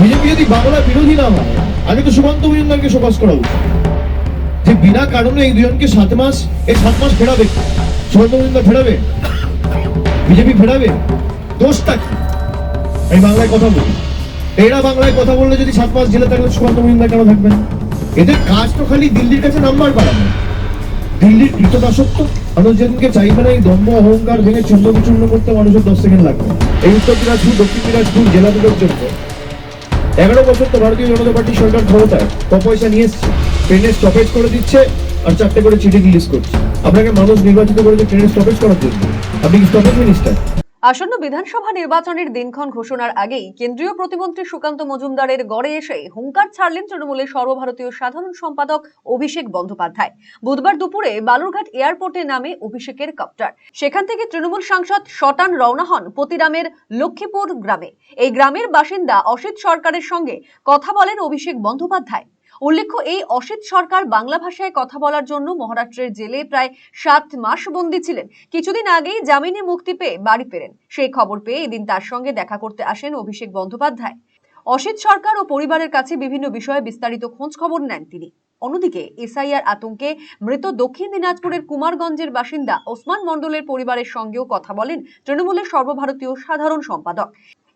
BJP যদি বাংলা বিরোধী না হয় আগে তো সুকান্ত মজুমদারকে শোকজ করা উচিত যে বিনা কারণে এই দুজনকে সাত মাস, এই সাত মাস ফেরাবে? সুকান্ত মজুমদার ফেরাবে? বিজেপি ফেরাবে? দোষটা কি? আমি বাংলায় কথা বলি। এরা বাংলায় কথা বললে যদি সাত মাস জেলে থাকলে সুকান্ত মজুমদার কেন থাকবেন? এদের কাজ তো খালি দিল্লির কাছে নাম্বার বাড়ানো। দিল্লির কৃতদাসত্ব মানুষ যেদিনকে চাইবে না এই দম্ভ, অহংকার ভেঙে চূর্ণ বিচূর্ণ করতে মানুষের দশ সেকেন্ড লাগবে। এই উত্তর দিনাজপুর, দক্ষিণ দিনাজপুর জেলাগুলোর জন্য। এগারো বছর তো ভারতীয় জনতা পার্টি সরকার ক্ষমতায়। ক পয়সা নিয়ে এসছে। ট্রেনের স্টপেজ করে দিচ্ছে আর চারটে করে চিঠি রিলিজ করছে। আপনাকে মানুষ নির্বাচিত করেছে ট্রেনের স্টপেজ করার জন্য। আপনি কি স্টপেজ মিনিস্টার আসন্ন বিধানসভা নির্বাচনের দিনক্ষণ ঘোষণার আগেই কেন্দ্রীয় প্রতিমন্ত্রী সুকান্ত মজুমদারের গড়ে এসে হুঙ্কার ছাড়লেন তৃণমূলের সর্বভারতীয় সাধারণ সম্পাদক অভিষেক বন্দ্যোপাধ্যায়। বুধবার দুপুরে বালুরঘাট এয়ারপোর্টে নামে অভিষেকের কপ্টার। সেখান থেকে তৃণমূল সাংসদ শটান রওনা হন পতিরামের লক্ষ্মীপুর গ্রামে। এই গ্রামের বাসিন্দা অসিত সরকারের সঙ্গে কথা বলেন অভিষেক বন্দ্যোপাধ্যায়। উল্লেখ্য, এই অসিত সরকার বাংলা ভাষায় কথা বলার জন্য মহারাষ্ট্রের জেলে প্রায় সাত মাস বন্দী ছিলেন। কিছুদিন আগেই জামিনে মুক্তি পেয়ে বাড়ি ফেরেন। সেই খবর পেয়ে এদিন তার সঙ্গে দেখা করতে আসেন অভিষেক বন্দ্যোপাধ্যায়। অসিত সরকার ও পরিবারের কাছে বিভিন্ন বিষয়ে বিস্তারিত খোঁজ খবর নেন তিনি। অন্যদিকে, এসআইআর আতঙ্কে মৃত দক্ষিণ দিনাজপুরের কুমারগঞ্জের বাসিন্দা ওসমান মণ্ডলের পরিবারের সঙ্গেও কথা বলেন তৃণমূলের সর্বভারতীয় সাধারণ সম্পাদক।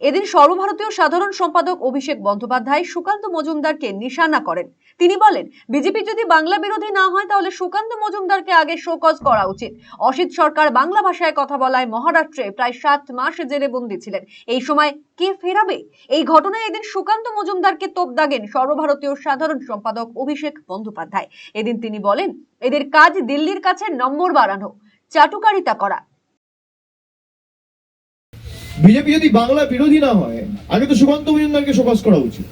এদিন সর্বভারতীয় সাধারণ সম্পাদক অভিষেক বন্দ্যোপাধ্যায় সুকান্ত মজুমদারকে নিশানা করেন। তিনি বলেন, বিজেপি যদি বাংলা বিরোধী না হয়, তাহলে সুকান্ত মজুমদারকে আগে শোকজ করা উচিত। অসিত সরকার বাংলা ভাষায় কথা বলায় মহারাষ্ট্রে প্রায় সাত মাস জেলে বন্দী ছিলেন। এই সময় কে ফেরাবে? এই ঘটনায় এদিন সুকান্ত মজুমদারকে তোপ দাগেন সর্বভারতীয় সাধারণ সম্পাদক অভিষেক বন্দ্যোপাধ্যায়। এদিন তিনি বলেন, এদের কাজ দিল্লির কাছে নম্বর বাড়ানো, চাটুকারিতা করা। বিজেপি যদি বাংলা বিরোধী না হয়, আগে তো সুকান্ত মজুমদারকে শোকজ করা উচিত।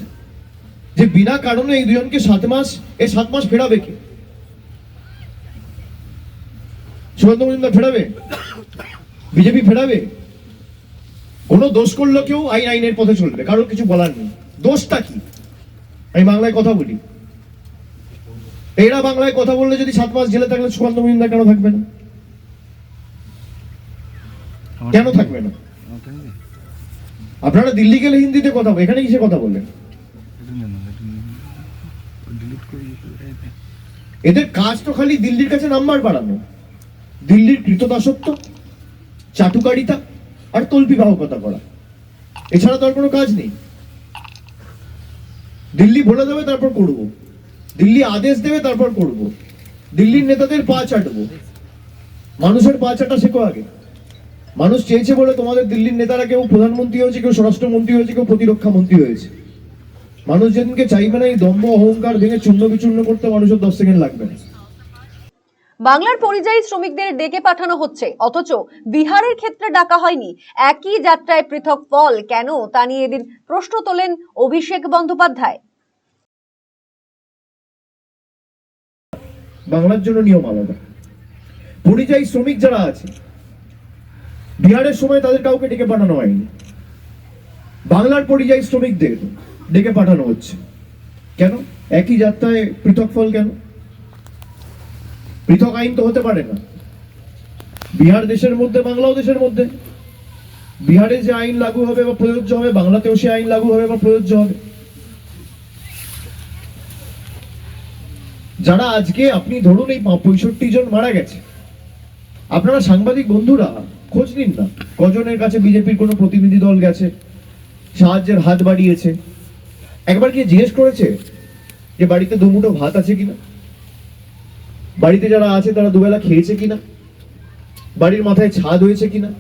যে বিনা কারণে এই দুজনকে সাত মাস, এই সাত মাস ফেরাবে কে? সুকান্ত মজুমদার ফেরাবে? বিজেপি ফেরাবে? কোনো দোষ করল কেউ, আইন আইনের পথে চলবে, কারোর কিছু বলার নেই। দোষটা কি? আমি বাংলায় কথা বলি। এরা বাংলায় কথা বললে যদি সাত মাস জেলে থাকলে সুকান্ত মজুমদার কেন থাকবে না? কেন থাকবে না? আপনারা দিল্লি গেলে হিন্দিতে কথা বলেন এখানে কিসে কথা বললেন? এদের কাজ তো খালি দিল্লির কাছে নাম্বার বাড়ানো। দিল্লির কৃতদাসত্ব, চাটুকারিতা আর তল্পি বাহকতা করা। এছাড়া তো আর কোনো কাজ নেই। দিল্লি বলে দেবে, তারপর করব। দিল্লি আদেশ দেবে, তারপর করব। দিল্লির নেতাদের পা চাটবো। মানুষের পা চাটা শেখো আগে। মানুষ চেয়েছে বলে তোমাদের দিল্লির নেতারা কেউ প্রধানমন্ত্রী হয়েছে কেউ স্বরাষ্ট্রমন্ত্রী হয়েছে কেউ প্রতিরক্ষা মন্ত্রী হয়েছে। মানুষ যেদিনকে চাইবে না এই দম্ভ অহংকার ভেঙে চূর্ণ বিচূর্ণ করতে মানুষের দশ সেকেন্ড লাগবে না। বাংলার পরিযায়ী শ্রমিকদের ডেকে পাঠানো হচ্ছে অথচ বিহারের ক্ষেত্রে ডাকা হয়নি। একই যাত্রায় পৃথক ফল কেন তা নিয়ে এদিন প্রশ্ন তোলেন অভিষেক বন্দ্যোপাধ্যায়। বাংলার জন্য নিয়ম আলাদা। পরিযায়ী শ্রমিক যারা আছে বিহারের সময় তাদের কাউকে ডেকে পাঠানো হয়নি। বাংলার পরিযায়ী শ্রমিকদের ডেকে পাঠানো হচ্ছে। কেন? একই যাত্রায় পৃথক ফল কেন? পৃথক আইন তো হতে পারে না। বিহার দেশের মধ্যে, বাংলাও দেশের মধ্যে। বিহারে যে আইন লাগু হবে বা প্রযোজ্য হবে, বাংলাতেও সে আইন লাগু হবে বা প্রযোজ্য হবে। যারা আজকে আপনি ধরুন এই পঁয়ষট্টি জন মারা গেছে, আপনারা সাংবাদিক বন্ধুরা খোঁজ নিন না। কজনের কাছে বিজেপির কোনো প্রতিনিধি দল গেছে, সাহায্যের হাত বাড়িয়েছে। একবার কি জিজ্ঞেস করেছে যে বাড়িতে দুমুঠো ভাত আছে কিনা? বাড়িতে যারা আছে তারা দুবেলা খেয়েছে কিনা? বাড়ির মাথায় ছাদ হয়েছে কিনা?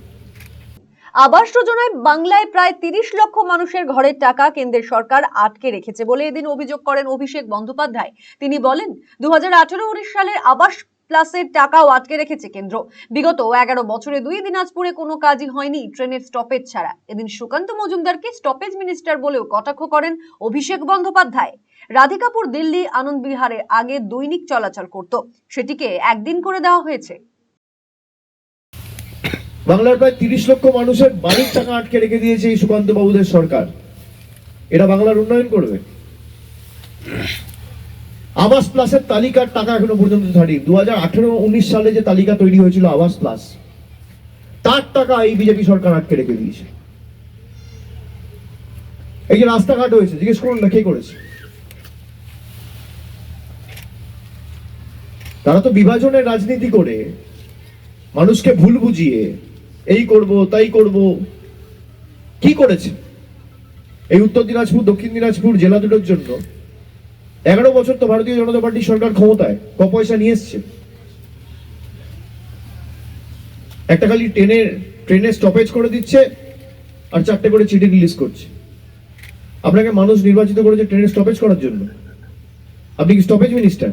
আবাস যোজনায় বাংলায় প্রায় তিরিশ লক্ষ মানুষের ঘরের টাকা কেন্দ্রের সরকার আটকে রেখেছে বলে এদিন অভিযোগ করেন অভিষেক বন্দ্যোপাধ্যায়। তিনি বলেন দু হাজার সালের আবাস প্লাসের টাকাও আটকে রেখেছে কেন্দ্র। বিগত এগারো বছরে দুই দিনাজপুরে কোনো কাজই হয়নি ট্রেনের স্টপেজ ছাড়া। এদিন সুকান্ত মজুমদারকে স্টপেজ মিনিস্টার বলেও কটাক্ষ করেন অভিষেক বন্দ্যোপাধ্যায়। রাধিকাপুর, দিল্লি, আনন্দ বিহারে আগে দৈনিক চলাচল করত। সেটিকে একদিন করে দেওয়া হয়েছে। বাংলার প্রায় তিরিশ লক্ষ মানুষের বাড়ির টাকা আটকে রেখে দিয়েছে এই সুকান্ত বাবুদের সরকার। এটা বাংলার উন্নয়ন করবে। আবাস প্লাসের তালিকার টাকা এখনও পর্যন্ত ছাড়ি দু হাজার আঠেরো উনিশ সালে যে তালিকা তৈরি হয়েছিল আবাস প্লাস, তার টাকা এই বিজেপি সরকার আটকে রেখে দিয়েছে। এই যে রাস্তাঘাট হয়েছে, জিজ্ঞেস করুন না, কে করেছে? তারা তো বিভাজনের রাজনীতি করে, মানুষকে ভুল বুঝিয়ে এই করব, তাই করব। কি করেছে? এই উত্তর দিনাজপুর, দক্ষিণ দিনাজপুর জেলা দুটোর জন্য এগারো বছর তো ভারতীয় জনতা পার্টি সরকার ক্ষমতায়, ক পয়সা নিয়ে এসছে। একটা খালি ট্রেনের ট্রেনে স্টপেজ করে দিচ্ছে আর চারটে করে চিঠি রিলিজ করছে। আপনাকে মানুষ নির্বাচিত করেছে ট্রেনের স্টপেজ করার জন্য। আপনি কি স্টপেজ মিনিস্টার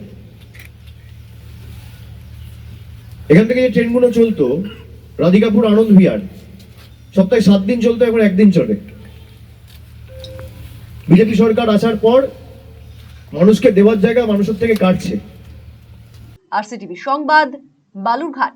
এখান থেকে যে ট্রেনগুলো চলতো, রাধিকাপুর আনন্দ বিহার, সপ্তাহে সাত দিন চলতো, এখন একদিন চলে। বিজেপি সরকার আসার পর মানুষকে দেওয়ার জায়গা মানুষের থেকে কাটছে। আরসিটিভি সংবাদ বালুরঘাট।